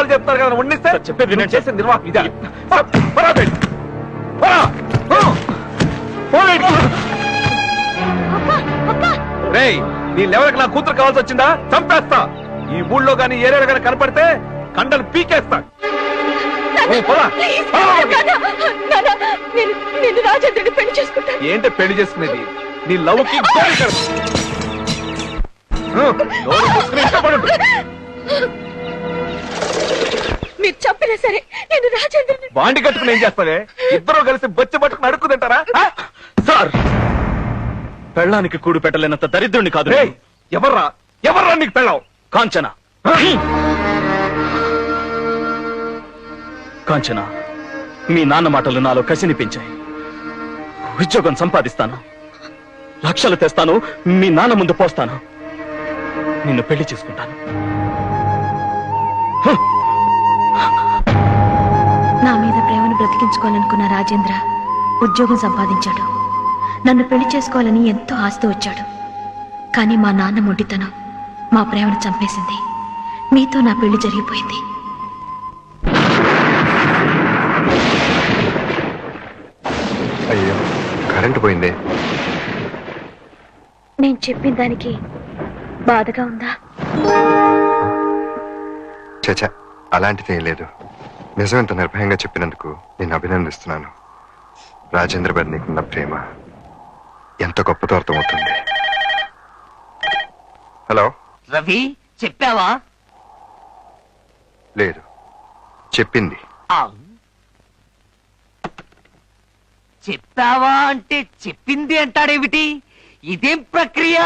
కావాలి చెప్తారు కదా ఉండిస్తే సార్, చెప్పేది వినండి. నువ్వు చేసే నిర్వాహం ఇదే. రేయ్ నీ లెవెల్కి నా కూతురు కావాల్సి వచ్చిందా? చంపేస్తా. ఈ ఊళ్ళో గానీ ఏరియాలో గానీ కనపడితే కండలు పీకేస్తా. నేను ఏంటి పెళ్ళి చేసుకునేది? నీ లవ్కి చెప్పినా సరే నేను రాజేంద్రుని బాండి కట్టుకుని ఏం చేస్తావే? ఇద్దరు కలిసి బొచ్చ పట్టుకుని అడుక్కు తింటారా ఆ? సార్! పెళ్ళానికి కూడు పెట్టలేనంత దరిద్రుణ్ణి కాదు రేయ్, ఎవర్రా? ఎవర్రా నీకు పెళ్ళావు కాంచన. కాంచన మీ నాన్న మాటలు నాలో కసిని పెంచాయి ఉద్యోగం సంపాదిస్తాను. లక్షలు తెస్తాను. మీ నాన్న ముందు పోస్తాను. నిన్ను పెళ్ళి చేసుకుంటాను. నా బ్రతికించుకోవాలనుకున్న రాజేంద్ర ఉద్యోగం సంపాదించాడు. నన్ను పెళ్ళి చేసుకోవాలని ఎంతో ఆస్తి వచ్చాడు. కానీ మా నాన్న మొండితనం మా ప్రేమను చంపేసింది. మీతో నా పెళ్ళి జరిగిపోయింది. అయ్యో కరెంటు పోయిందే. నేను చెప్పిన దానికి బాధగా ఉందా? చచ అలాంటిది లేదు. నిజం ఇంత నిర్భయంగా చెప్పినందుకు నేను అభినందిస్తున్నాను. రాజేంద్ర గారి నీకున్న ప్రేమ ఎంత గొప్పతో అర్థమవుతుంది. హలో? రవి చెప్పావా? లేదు. చెప్పింది. ఆ. చెప్పావా అంటే చెప్పింది అంటాడేమిటి? ఇదేం ప్రక్రియ!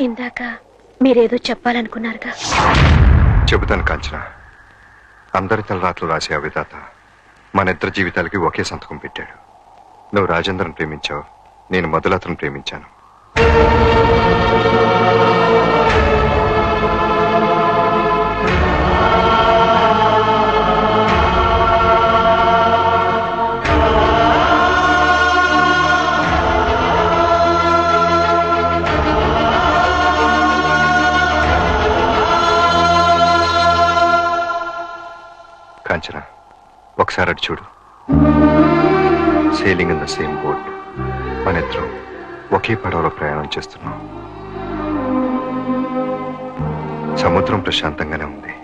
ఇందాక మీరేదో చెప్పాలనుకున్నారుగా. చెబుతాను కాంచన. అందరి తలరాట్లు రాసే ఆ విధాత మన ఇద్దరి జీవితాలకి ఒకే సంతకం పెట్టాడు. నువ్వు రాజేంద్రను ప్రేమించావు నేను మధులతను ప్రేమించాను. కాంచన. ఒకసారి అటు చూడు. Sailing in the same boat మన ఇద్దరం ఒకే పడవలో ప్రయాణం చేస్తున్నాం. సముద్రం ప్రశాంతంగానే ఉంది.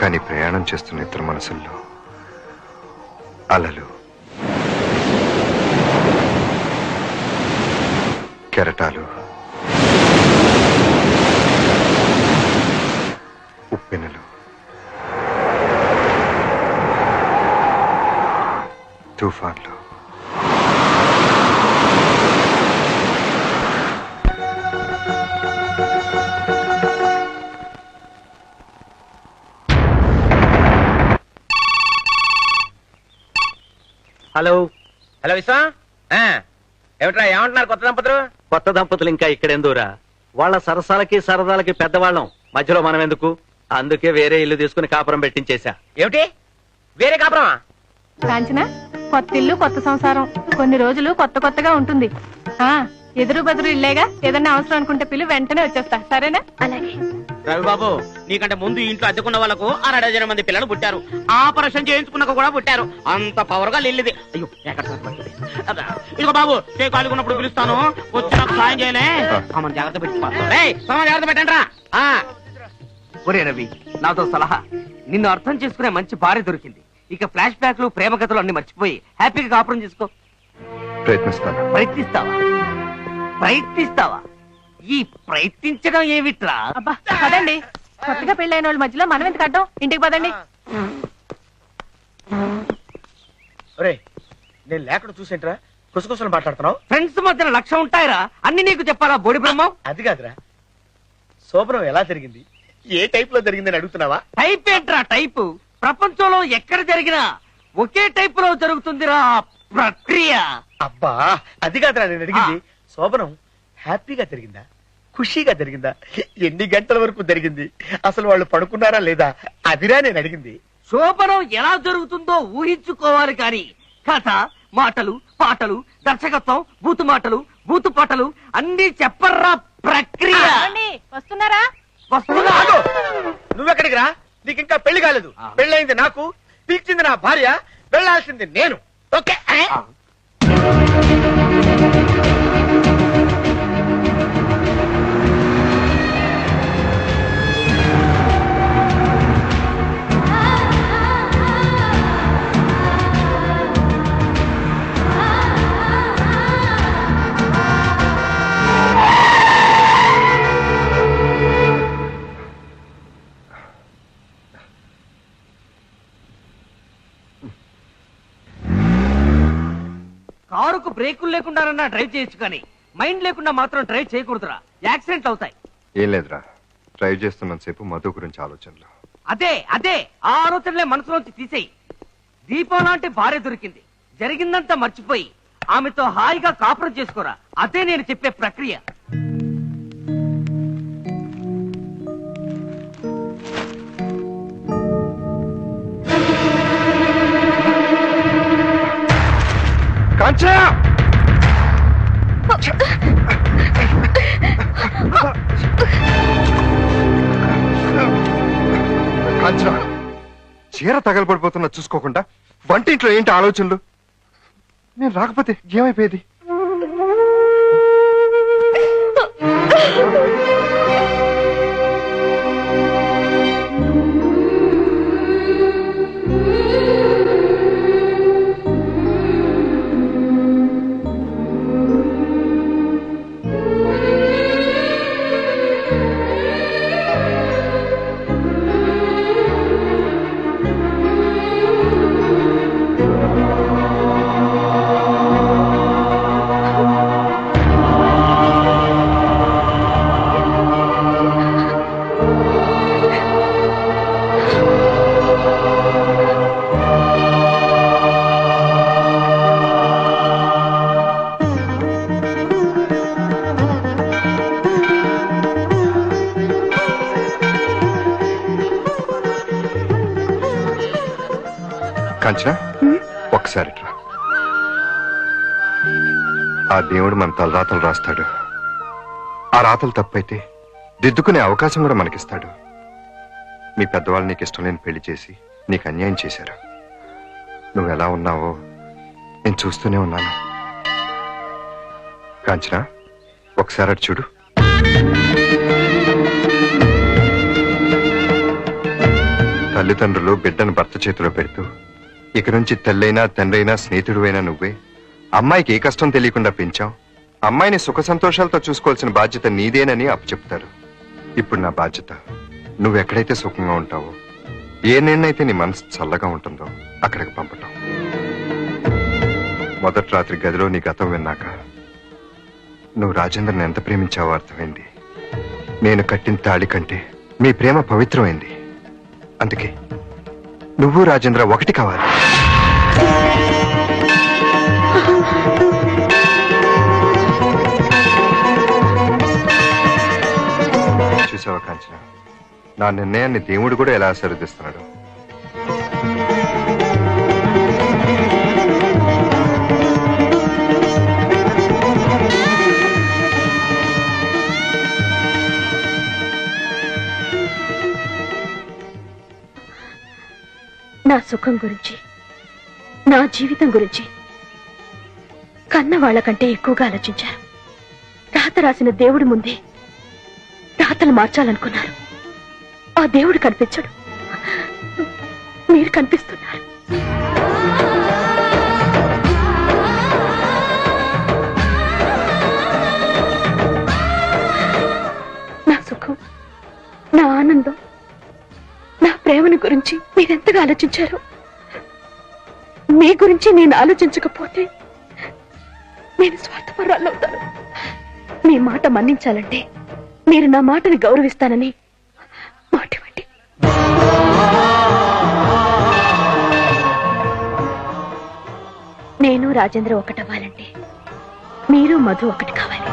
కానీ ప్రయాణం చేస్తున్న ఇద్దరు మనసుల్లో అలలు కెరటాలు ఉప్పెనలు తుఫాన్లు. హలో. హలో విశ్వా. ఆ, ఏమిట్రా ఏమంటున్నారు కొత్త దంపతులు? కొత్త దంపతులు ఇంకా ఇక్కడెందురా వాళ్ళ సరసాలకి సరదాలకి పెద్దవాళ్ళం. మధ్యలో మనం ఎందుకు అందుకే వేరే ఇల్లు తీసుకుని కాపురం పెట్టించేశా. ఏమిటి? వేరే కాపురమా? కాంచన కొత్త ఇల్లు కొత్త సంసారం. కొన్ని రోజులు కొత్త కొత్తగా ఉంటుంది. ఆ ఎదురు బెదురు ఇల్లేగా ఏదన్నా అవసరం అనుకుంటే పిలు వెంటనే వచ్చేస్తా. సరేనా? అలాగే. రవిబాబు నీకంటే ముందు ఇంట్లో అద్దెకున్న వాళ్ళకు అరడజన మంది పిల్లలు పుట్టారు. ఆపరేషన్ చేయించుకున్నాక కూడా పుట్టారు. అంత పవర్గా వెళ్ళింది అయ్యో ఎక్కడ? అబ్బా, ఇదిగో బాబు చే కాలుకున్నప్పుడు పిలుస్తాను. వచ్చి నాకు సాయం చేయలే. సామాన్ జాగ్రత్త పెట్టుకో ఏయ్, సామాన్ జాగ్రత్త పెట్టండి రా. ఒరే రవి నాతో సలహా. నిన్ను అర్థం చేసుకునే మంచి భార్య దొరికింది. ఇక ఫ్లాష్ బ్యాక్లు ప్రేమ కథలు అన్ని మర్చిపోయి హ్యాపీగా కాపురం చేసుకో. ప్రయత్నిస్తాను. ప్రయత్నిస్తావా? ప్రయత్నిస్తావా? ఈ ప్రయత్నించడం ఏమిట్రా? అబ్బా పదండి. కొత్తగా పెళ్ళైన వాళ్ళ మధ్యలో మనం ఎందుకు అడ్డం? ఇంటికి పదండి. నేను లేకుండా చూసేంట్రా? కుసకుసలు మాట్లాడుతున్నావు? ఫ్రెండ్స్ మధ్యన లక్ష్యం ఉంటాయిరా. అన్ని నీకు చెప్పాలా బోడి బ్రహ్మం? అది కాదురా. శోభనం ఎలా జరిగింది? ఏ టైప్లో జరిగిందని అడుగుతున్నావా? టైప్ ఏంట్రా టైపు ప్రపంచంలో ఎక్కడ జరిగినా ఒకే టైప్లో జరుగుతుందిరా ప్రక్రియ. అబ్బా అది కాదురా నేను అడిగింది. శోభనం హ్యాపీగా జరిగిందా? ఖుషీగా జరిగిందా? ఎన్ని గంటల వరకు జరిగింది? అసలు వాళ్ళు పడుకున్నారా లేదా? అదిరా నేను అడిగింది. శోభనం ఎలా జరుగుతుందో ఊహించుకోవాలి కానీ కథ మాటలు పాటలు దర్శకత్వం బూతు మాటలు బూతు పాటలు అన్ని చెప్పర్రా ప్రక్రియ. ఇంకా పెళ్ళి కాలేదు. పెళ్ళయింది నాకు తీర్చింది నా భార్య వెళ్ళాల్సింది నేను. ఓకే? కారుకు బ్రేకులు లేకుండా డ్రైవ్ చేయొచ్చు కానీ మైండ్ లేకుండా మాత్రం డ్రైవ్ చేయకూడదురా. యాక్సిడెంట్ అవుతాయి. ఏం లేదురా. డ్రైవ్ చేస్తున్నంతసేపు మధు గురించి ఆలోచనలు. అదే అదే. ఆ ఆలోచనలే మనసులోంచి తీసేయి. దీపం లాంటి భార్య దొరికింది. జరిగిందంతా మర్చిపోయి ఆమెతో హాయిగా కాపురం చేసుకోరా. అదే నేను చెప్పే ప్రక్రియ. కాంచనా కాంచనా చీర తగలబడిపోతున్నా చూసుకోకుండా వంటింట్లో ఏంటి ఆలోచనలు? నేను రాకపోతే ఏమైపోయేది? కాంచనా ఒకసారి ఆ దేవుడు మన తలరాతలు రాస్తాడు. ఆ రాతలు తప్పైతే దిద్దుకునే అవకాశం కూడా మనకిస్తాడు. మీ పెద్దవాళ్ళు నీకు ఇష్టం లేని పెళ్ళి చేసి నీకు అన్యాయం చేశారు. నువ్వు ఎలా ఉన్నావో నేను చూస్తూనే ఉన్నాను. కాంచనా ఒకసారి అటు చూడు. తల్లిదండ్రులు బిడ్డను భర్త చేతిలో పెడుతూ ఇక నుంచి తల్లైనా తండ్రైనా స్నేహితుడువైనా నువ్వే. అమ్మాయికి ఏ కష్టం తెలియకుండా పెంచాం. అమ్మాయిని సుఖ సంతోషాలతో చూసుకోవాల్సిన బాధ్యత నీదేనని అప్పచెప్తారు ఇప్పుడు నా బాధ్యత. నువ్వెక్కడైతే సుఖంగా ఉంటావో ఏ నిర్ణయితే నీ మనసు చల్లగా ఉంటుందో అక్కడికి పంపటం. మొదటి రాత్రి గదిలో నీ గతం విన్నాక నువ్వు రాజేంద్రని ఎంత ప్రేమించావో అర్థమైంది. నేను కట్టిన తాళి కంటే మీ ప్రేమ పవిత్రమైంది. అందుకే నువ్వు రాజేంద్ర ఒకటి కావాలి. చూసావా కాంచన? నా నిర్ణయాన్ని దేవుడు కూడా ఎలా ఆశీర్వదిస్తున్నాడు? నా సుఖం గురించి నా జీవితం గురించి కన్న వాళ్ళకంటే ఎక్కువగా ఆలోచించారు. రాత రాసిన దేవుడి ముందే రాతలు మార్చాలనుకున్నారు. ఆ దేవుడు కనిపించడు. మీరు కనిపిస్తున్నారు. నా సుఖం నా ఆనందం నా ప్రేమను గురించి మీరెంతగా ఆలోచించారు. మీ గురించి నేను ఆలోచించకపోతే నేను స్వార్థపరాలవుతాను మీ మాట మన్నించాలంటే మీరు నా మాటని గౌరవిస్తానని మాట ఇవ్వండి నేను రాజేంద్ర ఒకటవ్వాలంటే మీరు మధు ఒకటి కావాలి.